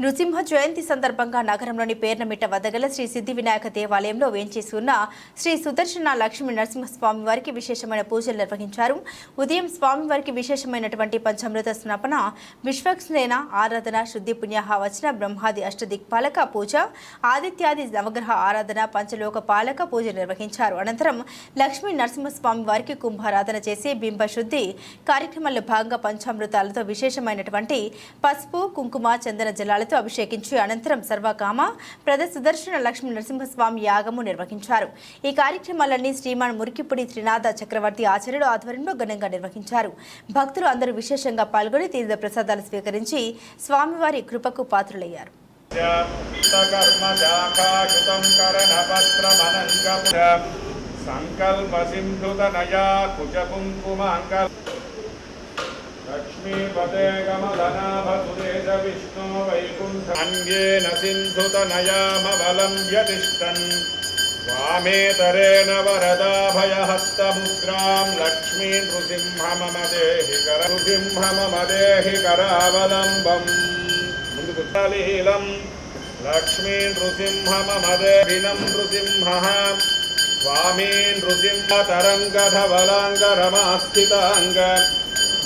నృసింహ జయంతి సందర్భంగా నగరంలోని పేర్నమిట్ట వద్ద శ్రీ సిద్ధి వినాయక దేవాలయంలో వేంచేసి ఉన్న శ్రీ సుదర్శన లక్ష్మీ నరసింహస్వామి వారికి విశేషమైన పూజలు నిర్వహించారు. ఉదయం స్వామివారికి విశేషమైనటువంటి పంచామృత స్నాపన విశ్వక్సేన ఆరాధన శుద్ధి పుణ్యాహ వచన బ్రహ్మాది అష్టదిక్పాలక పూజ ఆదిత్యాది నవగ్రహ ఆరాధన పంచలోక పాలక పూజ నిర్వహించారు. అనంతరం లక్ష్మీ నరసింహస్వామి వారికి కుంభారాధన చేసి బింబ శుద్ధి కార్యక్రమంలో భాగంగా పంచామృతాలతో విశేషమైనటువంటి పసుపు కుంకుమ చందన జలాలతో పూలతో అభిషేకించి అనంతరం సర్వకామ ప్రద సుదర్శన లక్ష్మీ నరసింహస్వామి యాగము నిర్వహించారు. ఈ కార్యక్రమాలన్నీ శ్రీమాన్ మురికిపుడి త్రినాథ చక్రవర్తి ఆచార్యుల ఆధ్వర్యంలో ఘనంగా నిర్వహించారు. భక్తులు అందరూ విశేషంగా పాల్గొని తీర్థ ప్రసాదాలు స్వీకరించి స్వామివారి కృపకు పాత్రులయ్యారు. సంకల్ప సింధుతనయా కుజ కుంకుమ అంకల్ లక్ష్మీపతే కమలనాభసురేశ విష్ణు వైకుంఠ అన్యేన సింధుతనయామబలం వ్యతిష్టన్ వామేతరేణ వరదాభయహస్తముద్రాం లక్ష్మీ నృసింహమమదేహి కర నృసింహమమదేహి కరావలంబం ముందుకు సలీలం లక్ష్మీ నృసింహమమదే వినం నృసింహ వామీ నృసింహ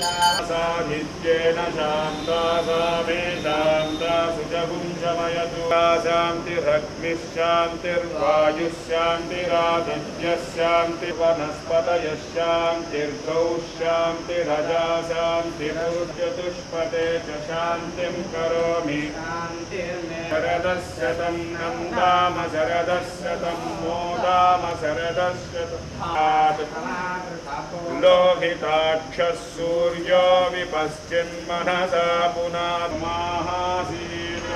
सा नित्येन शान्ता सा मे शान्ता सुजगुं शमयतु शान्तिरग्निश्शान्तिर्वायुः शान्तिरादित्यः शान्ति वनस्पतयः शान्तिर्गौः शान्तिरजा शान्तिर्चतुष्पदे च शान्तिं करोमि। शरदशतं नन्दाम शरदशतं मोदाम शरदशतं लोहिताक्षः सूर्यो विपश्चिन्मनसा पुनामाहासीन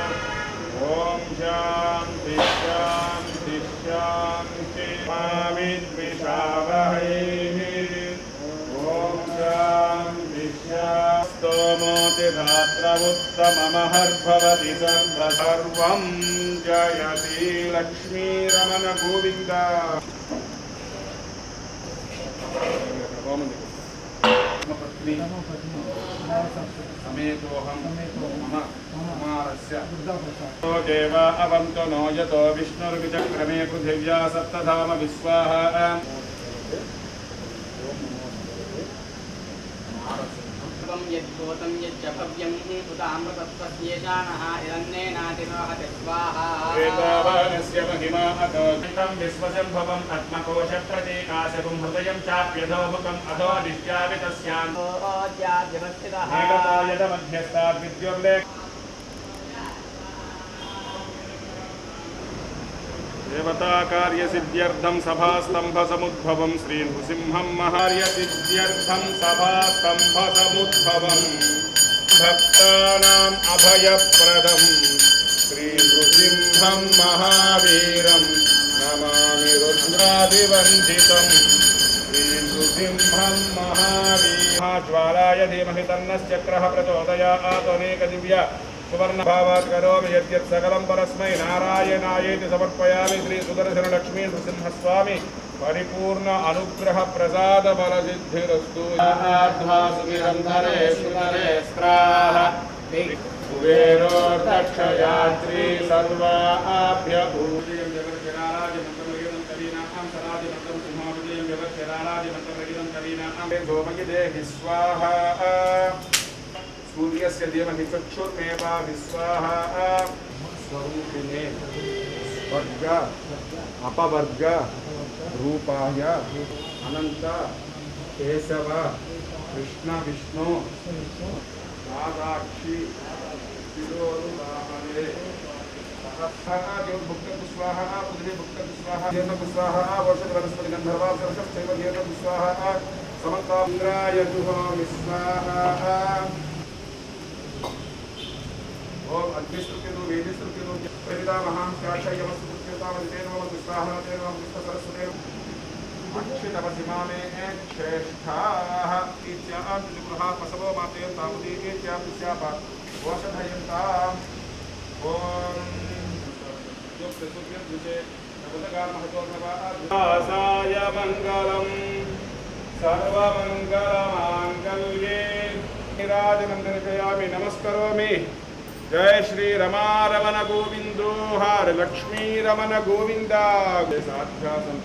ॐ शान्ति शान्ति शान्ति मामिद्विषावहैः ॐ शान्ति स्तोमोतिधात्रमुत्तममहर्भवति सर्व सर्वं जयति लक्ष्मीरमण गोविन्द पत्नी समेतोऽहं मम कुमारस्य तो देव अवन्तो नो यतो विष्णुर्विचक्रमे पृथिव्या सप्तधाम विश्वाः। यद्भूतं यच्च भव्यं उदामृतत्वस्येषाणः हिरण्येनातिरोहति स्वाहा मदोदिकं विश्वसं भवम् आत्मकोशं प्रतिकाशकं हृदयं चाप्यधोमुखम् अधो नित्यापि तस्याम् यदमध्यस्ताद् विद्योल्लेख देवताकार्यसिद्ध्यर्थं శ్రీనృసింహం మహావీరం నమామి రుద్రాభివందితం శ్రీనృసింహం మహావీరాజ్వాలాయ ధీమహి తన్నశ్చక్రః ప్రచోదయాత్ అనేకదివ్య సువర్ణభావాత్ కరోమి యద్యత్ సకలం పరస్మై నారాయణాయేతి సమర్పయామి శ్రీ సుదర్శన లక్ష్మీ నృసింహస్వామి పరిపూర్ణ అనుగ్రహ ప్రసాద బల సిద్ధిరస్తు कुबेरो दक्षयात्री सर्वाभ्य भूरियं जगद्गणाराजमन्त्रं रगितं कवीनां सराजमन्त्रं सिंहावजयं जगद्गणाराजमन्त्रं रगितं स्वाहा सूर्यस्य देवहि अपवर्ग, रूपाय, अनन्त, केशव, कृष्ण, विष्णु। राधाक्षी शिरोरुवाहने सहस्रः ज्योर्भुक्तपुष्पाः पुत्रीभुक्तपुष्पाः जीर्णपुष्पाः वर्षवनस्पतिगन्धर्वा सरसश्चैव जीर्णपुष्पाः समन्तान्द्राय जुहोमि स्वाहा ओम अग्निस्तुतिनो वेदिस्तुतिनो परिदा महांस्याक्षयमस्तुत्यतावन्तेन मम पुष्पाहनतेन मम पुष्पसरस्वतेन अक्षितपसिमामे श्रेष्ठाः इत्यां निगृहा पसवो माते तावती इत्यां स्याप ओषधयन्ताम् ॐ साय मङ्गलं सर्वमङ्गलमाङ्गल्ये। राजमन्दर्शयामि नमस्करोमि। जय श्री रमा रमन गोविंदो हर लक्ष्मी रमन साध्या संत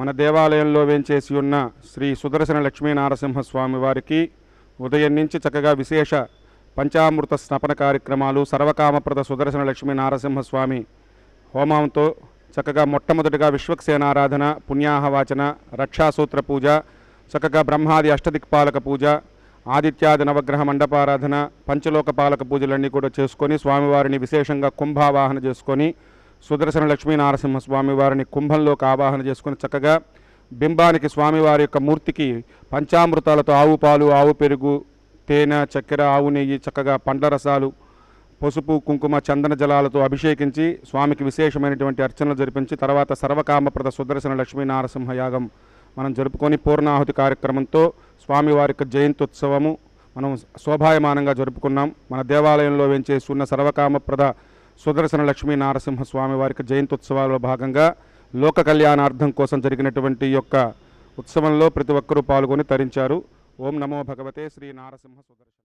మన దేవాలయంలో వేంచేసి ఉన్న శ్రీ సుదర్శన లక్ష్మీ నారసింహస్వామి వారికి ఉదయం నుంచి చక్కగా విశేష పంచామృత స్నపన కార్యక్రమాలు సర్వకామప్రద సుదర్శన లక్ష్మీ నారసింహస్వామి హోమంతో చక్కగా మొట్టమొదటిగా విశ్వక్సేనారాధన పుణ్యాహవాచన రక్షాసూత్ర పూజ చక్కగా బ్రహ్మాది అష్టదిక్పాలక పూజ ఆదిత్యాది నవగ్రహ మండపారాధన పంచలోక పాలక పూజలన్నీ కూడా చేసుకొని స్వామివారిని విశేషంగా కుంభావాహన చేసుకొని సుదర్శన లక్ష్మీ నారసింహ స్వామి వారిని కుంభంలోకి ఆవాహన చేసుకుని చక్కగా బింబానికి స్వామివారి యొక్క మూర్తికి పంచామృతాలతో ఆవు పాలు ఆవు పెరుగు తేనె చక్కెర ఆవు నెయ్యి చక్కగా పండ్ల రసాలు పసుపు కుంకుమ చందన జలాలతో అభిషేకించి స్వామికి విశేషమైనటువంటి అర్చనలు జరిపించి తర్వాత సర్వకామప్రద సుదర్శన లక్ష్మీ నారసింహ యాగం మనం జరుపుకొని పూర్ణాహుతి కార్యక్రమంతో స్వామివారి యొక్క జయంత్యుత్సవము మనం శోభాయమానంగా జరుపుకున్నాం. మన దేవాలయంలో వెంచేసి ఉన్న సర్వకామప్రద సుదర్శన లక్ష్మీ నారసింహ స్వామి వారికి జయంత్యుత్సవాల్లో భాగంగా లోక కళ్యాణార్థం కోసం జరిగినటువంటి యొక్క ఉత్సవంలో ప్రతి ఒక్కరూ పాల్గొని తరించారు. ఓం నమో భగవతే శ్రీ నారసింహ సుదర్శన.